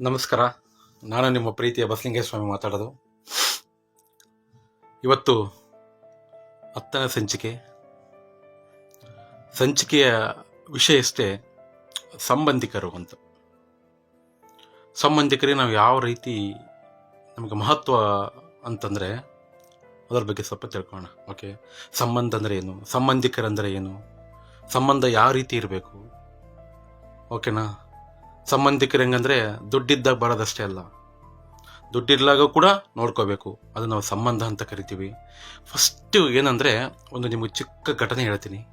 ನಮಸ್ಕಾರ. ನಾನು ನಿಮ್ಮ ಪ್ರೀತಿಯ ಬಸಲಿಂಗೇಶ್ವರ ಸ್ವಾಮಿ ಮಾತಾಡೋದು. ಇವತ್ತು ಹತ್ತನೇ ಸಂಚಿಕೆ. ಸಂಚಿಕೆಯ ವಿಷಯ ಇಷ್ಟೇ, ಸಂಬಂಧಿಕರು ಅಂತ. ಸಂಬಂಧಿಕರಿಗೆ ನಾವು ಯಾವ ರೀತಿ ನಮಗೆ ಮಹತ್ವ ಅಂತಂದರೆ, ಅದರ ಬಗ್ಗೆ ಸ್ವಲ್ಪ ತಿಳ್ಕೊಳ್ಳೋಣ. ಓಕೆ ಸಂಬಂಧ ಅಂದರೆ ಏನು? ಸಂಬಂಧಿಕರಂದರೆ ಏನು? ಸಂಬಂಧ ಯಾವ ರೀತಿ ಇರಬೇಕು? ಓಕೆನಾ ಸಂಬಂಧಿಕರು ಹೆಂಗಂದ್ರೆ ದುಡ್ಡಿದ್ದಾಗ ಬರೋದಷ್ಟೇ ಅಲ್ಲ. ದುಡ್ಡಿರ್ಲಾಗ ಕೂಡ ನೋಡ್ಕೋಬೇಕು. ಅದು ನಾವು ಸಂಬಂಧ ಅಂತ ಕರಿತೀವಿ. ಫಸ್ಟು ಏನಂದರೆ ಒಂದು ನಿಮಗೆ ಚಿಕ್ಕ ಘಟನೆ ಹೇಳ್ತೀನಿ.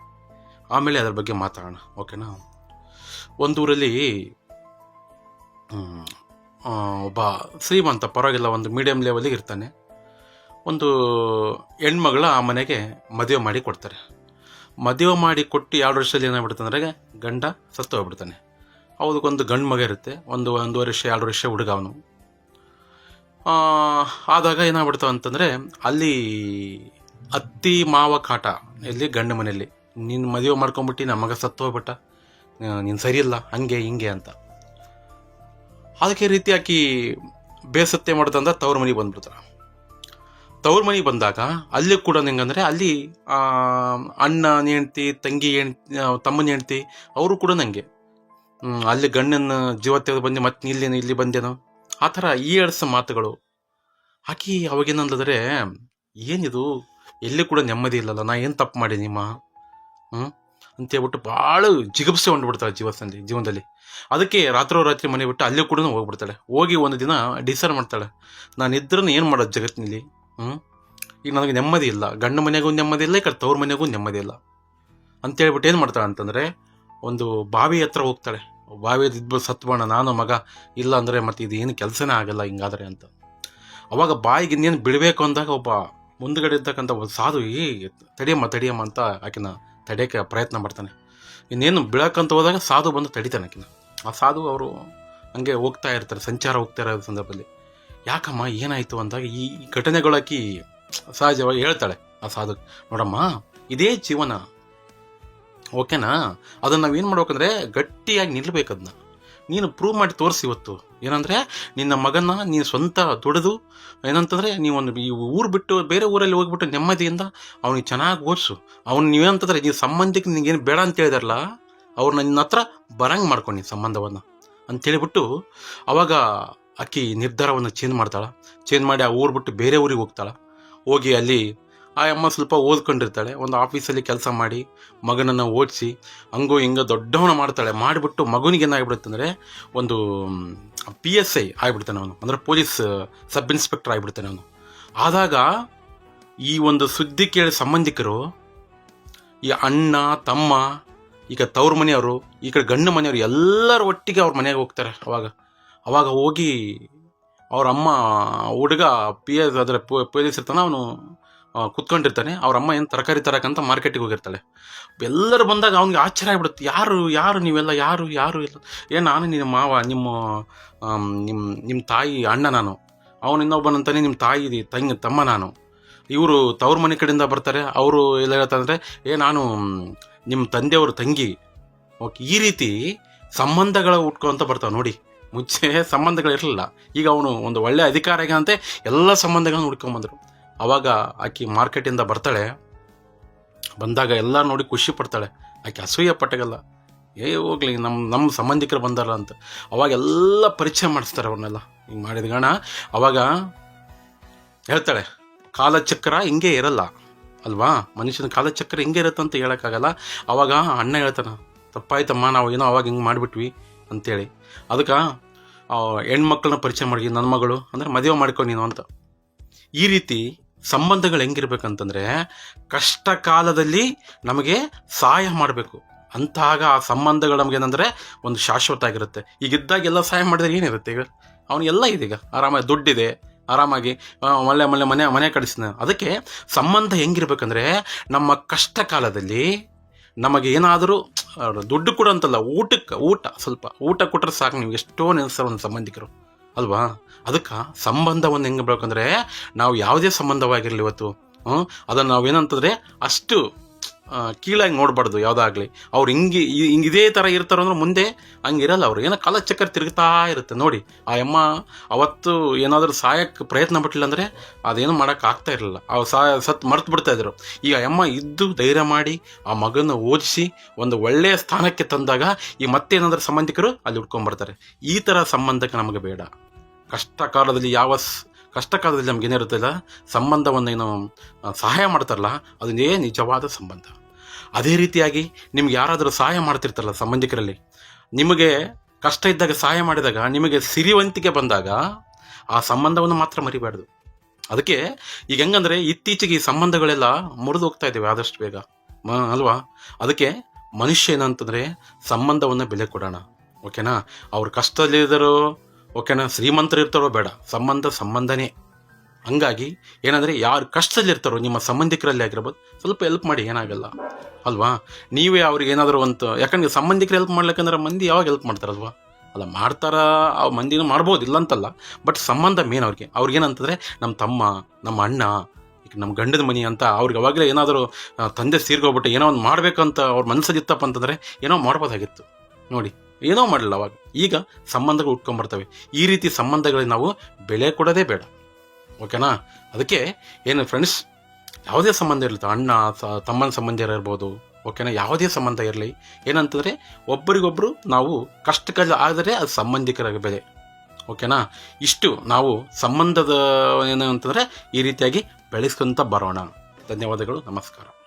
ಆಮೇಲೆ ಅದ್ರ ಬಗ್ಗೆ ಮಾತಾಡೋಣ. ಓಕೆನಾ? ಒಂದು ಊರಲ್ಲಿ ಆ, ಒಬ್ಬ ಶ್ರೀಮಂತ ಪರವಾಗಿಲ್ಲ ಒಂದು ಮೀಡಿಯಂ ಲೆವೆಲಿಗೆ ಇರ್ತಾನೆ. ಒಂದು ಹೆಣ್ಮಗಳ ಆ ಮನೆಗೆ ಮದುವೆ ಮಾಡಿ ಕೊಡ್ತಾರೆ. ಮದುವೆ ಮಾಡಿ ಕೊಟ್ಟು ಎರಡು ವರ್ಷದಲ್ಲಿ ಏನಾಗ್ಬಿಡ್ತಂದ್ರೆ ಗಂಡ ಸತ್ತು ಹೋಗ್ಬಿಡ್ತಾನೆ ಅವದಕ್ಕೊಂದು ಗಂಡು ಮಗ ಇರುತ್ತೆ. ಒಂದು ಒಂದೂವರೆ ವರ್ಷ ಎರಡು ವರ್ಷ ಹುಡುಗ ಅವನು. ಆದಾಗ ಏನಾಗ್ಬಿಡ್ತಾವ ಅಂತಂದರೆ ಅಲ್ಲಿ ಅತ್ತಿ ಮಾವ ಕಾಟ ಇಲ್ಲಿ ಗಂಡು ಮನೆಯಲ್ಲಿ. ನಿನ್ನ ಮದುವೆ ಮಾಡ್ಕೊಂಬಿಟ್ಟು ನಮ್ಮ ಮಗ ಸತ್ತು ಹೋಗ್ಬಿಟ್ಟ. ನೀನು ಸರಿಯಿಲ್ಲ ಹಂಗೆ ಹಿಂಗೆ ಅಂತ. ಅದಕ್ಕೆ ರೀತಿ ಆಕಿ ಬೇಸತ್ತೆ ಮಾಡ್ದಂದ ತವ್ರ ಮನೆಗೆ ಬಂದ್ಬಿಡ್ತಾರೆ. ತವ್ರ ಮನೆಗೆ ಬಂದಾಗ ಅಲ್ಲಿ ಕೂಡ ಹೆಂಗಂದ್ರೆ ಅಲ್ಲಿ ಅಣ್ಣ ಹೆಂಡ್ತಿ ತಂಗಿ ಹೆಂಡ್ತಿ ತಮ್ಮನ ಹೆಂಡ್ತಿ ಅವರು ಕೂಡ ನಂಗೆ. ಹ್ಮ್, ಅಲ್ಲಿ ಗಂಡನ ಜೀವ ತೆಗೆದು ಬಂದು ಮತ್ತೆ ಇಲ್ಲೇನು ಇಲ್ಲಿ ಬಂದೇನೋ? ಆ ಥರ ಈ ಎಡ್ಸ ಮಾತುಗಳು. ಆಕಿ ಅವಾಗೇನಂದ್ರೆ ಏನಿದು? ಎಲ್ಲಿ ಕೂಡ ನೆಮ್ಮದಿ ಇಲ್ಲಲ್ಲ, ನಾ ಏನು ತಪ್ಪು ಮಾಡಿ ನಿಮ್ಮ ಹ್ಞೂ ಅಂತೇಳ್ಬಿಟ್ಟು ಭಾಳ ಜಿಗುಪ್ಸೆ ಹೊಂಡ್ಬಿಡ್ತಾಳೆ ಜೀವನದಲ್ಲಿ ಜೀವನದಲ್ಲಿ. ಅದಕ್ಕೆ ರಾತ್ರೋ ರಾತ್ರಿ ಮನೆ ಬಿಟ್ಟು ಅಲ್ಲೇ ಕೂಡ ಹೋಗ್ಬಿಡ್ತಾಳೆ. ಹೋಗಿ ಒಂದು ದಿನ ಡಿಸೈಡ್ ಮಾಡ್ತಾಳೆ, ನಾನು ಇದ್ರೂ ಏನು ಮಾಡೋದು ಜಗತ್ತಿನಲ್ಲಿ? ಹ್ಞೂ ಈಗ ನನಗೆ ನೆಮ್ಮದಿ ಇಲ್ಲ. ಗಂಡ ಮನೆಗೂ ನೆಮ್ಮದಿ ಇಲ್ಲ, ಈ ಕಡೆ ತವ್ರ ಮನೆಗೂ ನೆಮ್ಮದಿ ಇಲ್ಲ. ಅಂತೇಳ್ಬಿಟ್ಟು ಏನು ಮಾಡ್ತಾಳೆ ಅಂತಂದರೆ ಒಂದು ಬಾವಿ ಹತ್ರ ಹೋಗ್ತಾಳೆ. ಬಾವಿ ಇದ್ಬಿಟ್ಟು ಸತ್ಬೋಣ ನಾನು ಮಗ, ಇಲ್ಲ ಅಂದರೆ ಮತ್ತೆ ಇದು ಏನು ಕೆಲಸನೇ ಆಗಲ್ಲ ಹಿಂಗಾದ್ರೆ ಅಂತ. ಅವಾಗ ಬಾಯಿಗೆ ಇನ್ನೇನು ಬಿಡಬೇಕು ಅಂದಾಗ ಒಬ್ಬ ಮುಂದ್ಗಡೆ ಇರ್ತಕ್ಕಂಥ ಒಂದು ಸಾಧು ಈ ತಡಿಯಮ್ಮ ತಡಿಯಮ್ಮ ಅಂತ ಆಕಿನ ತಡೆಯೋಕೆ ಪ್ರಯತ್ನ ಮಾಡ್ತಾನೆ. ಇನ್ನೇನು ಬೀಳಕ್ಕಂತ ಹೋದಾಗ ಸಾಧು ಬಂದು ತಡಿತಾನೆ ಆಕಿನ. ಆ ಸಾಧು ಅವರು ಹಂಗೆ ಹೋಗ್ತಾ ಇರ್ತಾರೆ, ಸಂಚಾರ ಹೋಗ್ತಾ ಇರೋ ಸಂದರ್ಭದಲ್ಲಿ. ಯಾಕಮ್ಮ, ಏನಾಯಿತು? ಅಂದಾಗ ಈ ಘಟನೆಗಳಾಕಿ ಸಹಜವಾಗಿ ಹೇಳ್ತಾಳೆ ಆ ಸಾಧು. ನೋಡಮ್ಮ, ಇದೇ ಜೀವನ. ಓಕೆನಾ? ಅದನ್ನು ನಾವೇನು ಮಾಡ್ಬೇಕಂದ್ರೆ ಗಟ್ಟಿಯಾಗಿ ನಿಲ್ಲಬೇಕು ಅದನ್ನ ನೀನು ಪ್ರೂವ್ ಮಾಡಿ ತೋರಿಸಿ ಇವತ್ತು. ಏನಂದರೆ, ನಿನ್ನ ಮಗನ ನೀನು ಸ್ವಂತ ದುಡಿದು, ಏನಂತಂದರೆ ನೀವೊಂದು ಈ ಊರು ಬಿಟ್ಟು ಬೇರೆ ಊರಲ್ಲಿ ಹೋಗ್ಬಿಟ್ಟು ನೆಮ್ಮದಿಯಿಂದ ಅವನಿಗೆ ಚೆನ್ನಾಗಿ ಓದಿಸು. ಅವ್ನು ನೀವೇನಂತಂದರೆ ನೀವು ಸಂಬಂಧಕ್ಕೆ ನಿನಗೇನು ಬೇಡ ಅಂತ ಹೇಳಿದಾರಲ್ಲ ಅವ್ರನ್ನ ನನ್ನ ಹತ್ರ ಬರಂಗೆ ಮಾಡ್ಕೊಂಡು ಸಂಬಂಧವನ್ನು ಅಂತೇಳಿಬಿಟ್ಟು ಅವಾಗ ಅಕ್ಕಿ ನಿರ್ಧಾರವನ್ನು ಚೇಂಜ್ ಮಾಡ್ತಾಳೆ. ಚೇಂಜ್ ಮಾಡಿ ಆ ಊರು ಬಿಟ್ಟು ಬೇರೆ ಊರಿಗೆ ಹೋಗ್ತಾಳೆ. ಹೋಗಿ ಅಲ್ಲಿ ಆ ಅಮ್ಮ ಸ್ವಲ್ಪ ಓದ್ಕೊಂಡಿರ್ತಾಳೆ. ಒಂದು ಆಫೀಸಲ್ಲಿ ಕೆಲಸ ಮಾಡಿ, ಮಗನನ್ನು ಓದಿಸಿ ಹಂಗೋ ಹಿಂಗೋ ದೊಡ್ಡವನ ಮಾಡ್ತಾಳೆ. ಮಾಡಿಬಿಟ್ಟು ಮಗುನಿಗೆ ಏನಾಗ್ಬಿಡುತ್ತೆ ಅಂದರೆ, ಒಂದು ಪಿ ಎಸ್ ಐ ಆಗಿಬಿಡ್ತಾನೆ ಅವನು. ಅಂದರೆ ಪೊಲೀಸ್ ಸಬ್ ಇನ್ಸ್ಪೆಕ್ಟರ್ ಆಗಿಬಿಡ್ತಾನೆ ಅವನು. ಆದಾಗ ಈ ಒಂದು ಸುದ್ದಿ ಕೇಳಿ ಸಂಬಂಧಿಕರು, ಈ ಅಣ್ಣ, ತಮ್ಮ, ಈಗ ತವ್ರ ಮನೆಯವರು, ಈ ಕಡೆ ಗಂಡು ಮನೆಯವರು ಎಲ್ಲರ ಒಟ್ಟಿಗೆ ಅವ್ರ ಮನೆಗೆ ಹೋಗ್ತಾರೆ ಅವಾಗ. ಅವಾಗ ಹೋಗಿ ಅವ್ರ ಅಮ್ಮ ಹುಡುಗ ಪಿ ಎಸ್ ಅದರ ಪೊಲೀಸ್ ಇರ್ತಾನೆ, ಅವನು ಕುತ್ಕೊಂಡಿರ್ತಾನೆ. ಅವ್ರ ಅಮ್ಮ ಏನು ತರಕಾರಿ ತರಕಂತ ಮಾರ್ಕೆಟಿಗೆ ಹೋಗಿರ್ತಾಳೆ. ಎಲ್ಲರೂ ಬಂದಾಗ ಅವ್ನಿಗೆ ಆಶ್ಚರ್ಯ ಆಗ್ಬಿಡುತ್ತೆ. ಯಾರು ಯಾರು ನೀವೆಲ್ಲ? ಯಾರು ಯಾರು ಇಲ್ಲ? ಏ, ನಾನು ನಿನ್ನ ಮಾವ, ನಿಮ್ಮ ನಿಮ್ಮ ನಿಮ್ಮ ತಾಯಿ ಅಣ್ಣ ನಾನು. ಅವನು ಇನ್ನೊಬ್ಬನಂತಾನೆ ನಿಮ್ಮ ತಾಯಿ, ತಂಗಿ, ತಮ್ಮ ನಾನು. ಇವರು ತವ್ರ ಮನೆ ಕಡೆಯಿಂದ ಬರ್ತಾರೆ. ಅವರು ಎಲ್ಲ ಹೇಳ್ತಾರೆ ಏ, ನಾನು ನಿಮ್ಮ ತಂದೆಯವ್ರ ತಂಗಿ. ಓಕೆ, ಈ ರೀತಿ ಸಂಬಂಧಗಳ ಉಟ್ಕೊಂತ ಬರ್ತಾವೆ ನೋಡಿ. ಮುಂಚೆ ಸಂಬಂಧಗಳು ಇರಲಿಲ್ಲ. ಈಗ ಅವನು ಒಂದು ಒಳ್ಳೆ ಅಧಿಕಾರಿಗಂತೆ ಎಲ್ಲ ಸಂಬಂಧಗಳನ್ನ ಹುಡ್ಕೊಂಬಂದರು. ಅವಾಗ ಆಕೆ ಮಾರ್ಕೆಟಿಂದ ಬರ್ತಾಳೆ. ಬಂದಾಗ ಎಲ್ಲ ನೋಡಿ ಖುಷಿ ಪಡ್ತಾಳೆ. ಆಕೆ ಅಸೂಯೆ ಪಟ್ಟಗಲ್ಲ. ಏ ಹೋಗ್ಲಿ ನಮ್ಮ ನಮ್ಮ ಸಂಬಂಧಿಕರು ಬಂದಾರ ಅಂತ. ಅವಾಗ ಎಲ್ಲ ಪರಿಚಯ ಮಾಡಿಸ್ತಾರೆ ಅವ್ರನ್ನೆಲ್ಲ. ಹಿಂಗೆ ಮಾಡಿದ ಗಣ ಅವಾಗ ಹೇಳ್ತಾಳೆ ಕಾಲಚಕ್ರ ಹಿಂಗೆ ಇರಲ್ಲ. ಅಲ್ವಾ? ಮನುಷ್ಯನ ಕಾಲಚಕ್ರ ಹಿಂಗೆ ಇರುತ್ತೆ ಅಂತ ಹೇಳೋಕ್ಕಾಗಲ್ಲ. ಅವಾಗ ಅಣ್ಣ ಹೇಳ್ತಾನೆ, ತಪ್ಪಾಯ್ತಮ್ಮ, ನಾವು ಏನೋ ಅವಾಗ ಹಿಂಗೆ ಮಾಡಿಬಿಟ್ವಿ. ಅಂತೇಳಿ. ಅದಕ್ಕೆ ಹೆಣ್ಮಕ್ಳನ್ನ ಪರಿಚಯ ಮಾಡಿ ನನ್ನ ಮಗಳು. ಅಂದರೆ ಮದುವೆ ಮಾಡ್ಕೊ ನೀನು ಅಂತ. ಈ ರೀತಿ ಸಂಬಂಧಗಳು ಹೆಂಗಿರ್ಬೇಕಂತಂದ್ರೆ ಕಷ್ಟ ಕಾಲದಲ್ಲಿ ನಮಗೆ ಸಹಾಯ ಮಾಡಬೇಕು. ಅಂತಾಗ ಆ ಸಂಬಂಧಗಳು ನಮ್ಗೆ ನಮಗೇನಂದ್ರೆ ಒಂದು ಶಾಶ್ವತ ಆಗಿರುತ್ತೆ. ಈಗ ಇದ್ದಾಗ ಎಲ್ಲ ಸಹಾಯ ಮಾಡಿದ್ರೆ ಏನಿರುತ್ತೆ ಈಗ? ಅವನಿಗೆಲ್ಲ ಇದೆ ಈಗ. ಆರಾಮಾಗಿ ದುಡ್ಡಿದೆ, ಆರಾಮಾಗಿ ಮಳೆ ಒಳ್ಳೆ ಒಳ್ಳೆ ಮನೆ ಮನೆ ಕಡಿಸ್ತಾನೆ ಅದಕ್ಕೆ ಸಂಬಂಧ ಹೆಂಗಿರ್ಬೇಕಂದ್ರೆ ನಮ್ಮ ಕಷ್ಟ ಕಾಲದಲ್ಲಿ ನಮಗೆ ಏನಾದರೂ, ದುಡ್ಡು ಕೂಡ ಅಂತಲ್ಲ ಊಟಕ್ಕೆ, ಊಟ ಸ್ವಲ್ಪ, ಊಟ ಕೊಟ್ಟರೆ ಸಾಕು ನೀವು. ಎಷ್ಟೋ ನೆನೆಸ್ತಾರೆ ಒಂದು ಸಂಬಂಧಿಕರು. ಅಲ್ವಾ ಅದಕ್ಕೆ ಸಂಬಂಧವನ್ನು ಹೆಂಗೆ ಬೆಳ್ಕಂದ್ರೆ ನಾವು ಯಾವುದೇ ಸಂಬಂಧವಾಗಿರಲಿ ಇವತ್ತು? ಅದನ್ನು ನಾವೇನಂತಂದ್ರೆ ಅಷ್ಟು ಕೀಳಾಗಿ ನೋಡಬಾರ್ದು ಯಾವುದಾಗ್ಲಿ. ಅವ್ರು ಹಿಂಗೆ ಹಿಂಗೆ ಇದೇ ಥರ ಇರ್ತಾರೋ ಅಂದ್ರೆ ಮುಂದೆ ಹಂಗಿರಲ್ಲ ಅವ್ರು. ಏನೋ ಕಾಲಚಕ್ರ ತಿರುಗ್ತಾ ಇರುತ್ತೆ. ನೋಡಿ, ಆ ಅಮ್ಮ ಅವತ್ತು ಏನಾದರೂ ಸಹಾಯಕ್ಕೆ ಪ್ರಯತ್ನ ಪಟ್ಟಿಲ್ಲ ಅಂದರೆ ಅದೇನು ಮಾಡೋಕ್ಕಾಗ್ತಾ ಇರಲಿಲ್ಲ. ಅವ್ರು ಸಹಾಯ ಸತ್ ಮರ್ತು ಬಿಡ್ತಾ ಇದ್ರು. ಈಗ ಅಮ್ಮ ಇದ್ದು ಧೈರ್ಯ ಮಾಡಿ, ಆ ಮಗನ ಓದಿಸಿ, ಒಂದು ಒಳ್ಳೆಯ ಸ್ಥಾನಕ್ಕೆ ತಂದಾಗ ಈ ಮತ್ತೆ ಏನಾದರೂ ಸಂಬಂಧಿಕರು ಅಲ್ಲಿ ಹುಡ್ಕೊಂಬರ್ತಾರೆ. ಈ ಥರ ಸಂಬಂಧಕ್ಕೆ ನಮಗೆ ಬೇಡ. ಕಷ್ಟ ಕಾಲದಲ್ಲಿ ಯಾವ ಕಷ್ಟ ಕಾಲದಲ್ಲಿ ನಮ್ಗೆ ಏನಿರುತ್ತಲ್ಲ, ಸಂಬಂಧವನ್ನು ಏನು ಸಹಾಯ ಮಾಡ್ತಾರಲ್ಲ, ಅದನ್ನೇ ನಿಜವಾದ ಸಂಬಂಧ. ಅದೇ ರೀತಿಯಾಗಿ ನಿಮ್ಗೆ ಯಾರಾದರೂ ಸಹಾಯ ಮಾಡ್ತಿರ್ತಾರಲ್ಲ ಸಂಬಂಧಿಕರಲ್ಲಿ, ನಿಮಗೆ ಕಷ್ಟ ಇದ್ದಾಗ ಸಹಾಯ ಮಾಡಿದಾಗ, ನಿಮಗೆ ಸಿರಿವಂತಿಕೆ ಬಂದಾಗ ಆ ಸಂಬಂಧವನ್ನು ಮಾತ್ರ ಮರಿಬಾರ್ದು. ಅದಕ್ಕೆ ಈಗ ಹೆಂಗಂದ್ರೆ ಇತ್ತೀಚೆಗೆ ಈ ಸಂಬಂಧಗಳೆಲ್ಲ ಮುರಿದು ಹೋಗ್ತಾ ಇದ್ದೇವೆ ಆದಷ್ಟು ಬೇಗ. ಅಲ್ವಾ? ಅದಕ್ಕೆ ಮನುಷ್ಯ ಏನಂತಂದ್ರೆ ಸಂಬಂಧವನ್ನು ಬೆಲೆ ಕೊಡೋಣ. ಓಕೆನಾ? ಅವ್ರ ಕಷ್ಟದಲ್ಲಿದ್ದರು ಓಕೆನಾ? ಶ್ರೀಮಂತರು ಇರ್ತಾರೋ ಬೇಡ. ಸಂಬಂಧ ಸಂಬಂಧನೇ. ಹಂಗಾಗಿ ಏನಂದ್ರೆ ಯಾರು ಕಷ್ಟದಲ್ಲಿರ್ತಾರೋ, ನಿಮ್ಮ ಸಂಬಂಧಿಕರಲ್ಲಿ ಆಗಿರ್ಬೋದು, ಸ್ವಲ್ಪ ಹೆಲ್ಪ್ ಮಾಡಿ, ಏನಾಗಲ್ಲ. ಅಲ್ವಾ? ನೀವೇ ಅವ್ರಿಗೆ ಏನಾದರೂ ಒಂದು, ಯಾಕಂದ್ರೆ ಸಂಬಂಧಿಕರು ಹೆಲ್ಪ್ ಮಾಡ್ಲಿಕ್ಕಂದ್ರೆ ಮಂದಿ ಯಾವಾಗ ಹೆಲ್ಪ್ ಮಾಡ್ತಾರಲ್ವಾ? ಅಲ್ಲ, ಮಾಡ್ತಾರ, ಆ ಮಂದಿನೂ ಮಾಡ್ಬೋದು ಇಲ್ಲ ಅಂತಲ್ಲ ಬಟ್ ಸಂಬಂಧ ಮೇನ್ ಅವ್ರಿಗೆ. ಅವ್ರಿಗೆ ಏನಂತಂದ್ರೆ ನಮ್ಮ ತಮ್ಮ, ನಮ್ಮ ಅಣ್ಣ, ಈಗ ನಮ್ಮ ಗಂಡದ ಮನಿ ಅಂತ ಅವ್ರಿಗೆ ಅವಾಗಲೇ ಏನಾದರೂ ತಂದೆ ಸೀರ್ಗೋಗ್ಬಿಟ್ಟು ಏನೋ ಒಂದು ಮಾಡಬೇಕಂತ ಅವ್ರ ಮನಸ್ಸಲ್ಲಿತ್ತಪ್ಪ ಅಂತಂದರೆ, ಏನೋ ಮಾಡ್ಬೋದಾಗಿತ್ತು. ನೋಡಿ, ಏನೋ ಮಾಡಲಿಲ್ಲ ಅವಾಗ. ಈಗ ಸಂಬಂಧಗಳು ಉಟ್ಕೊಂಡ್ಬರ್ತವೆ ಈ ರೀತಿ ಸಂಬಂಧಗಳಿಗೆ ನಾವು ಬೆಲೆ ಕೊಡೋದೇ ಬೇಡ. ಓಕೆನಾ ಅದಕ್ಕೆ, ಏನು ಫ್ರೆಂಡ್ಸ್ ಯಾವುದೇ ಸಂಬಂಧ ಇರಲಿ ಅಣ್ಣ ತಮ್ಮನ ಸಂಬಂಧ ಇರ್ಬೋದು ಓಕೆನಾ ಯಾವುದೇ ಸಂಬಂಧ ಇರಲಿ. ಏನಂತಂದರೆ ಒಬ್ಬರಿಗೊಬ್ಬರು ನಾವು ಕಷ್ಟಕಾಲ ಆದರೆ ಅದು ಸಂಬಂಧಿಕರಾಗಿ ಬೆಲೆ ಓಕೆನಾ ಇಷ್ಟು ನಾವು ಸಂಬಂಧದ, ಏನು ಅಂತಂದರೆ, ಈ ರೀತಿಯಾಗಿ ಬೆಳೆಸ್ಕೊಂತ ಬರೋಣ. ಧನ್ಯವಾದಗಳು, ನಮಸ್ಕಾರ.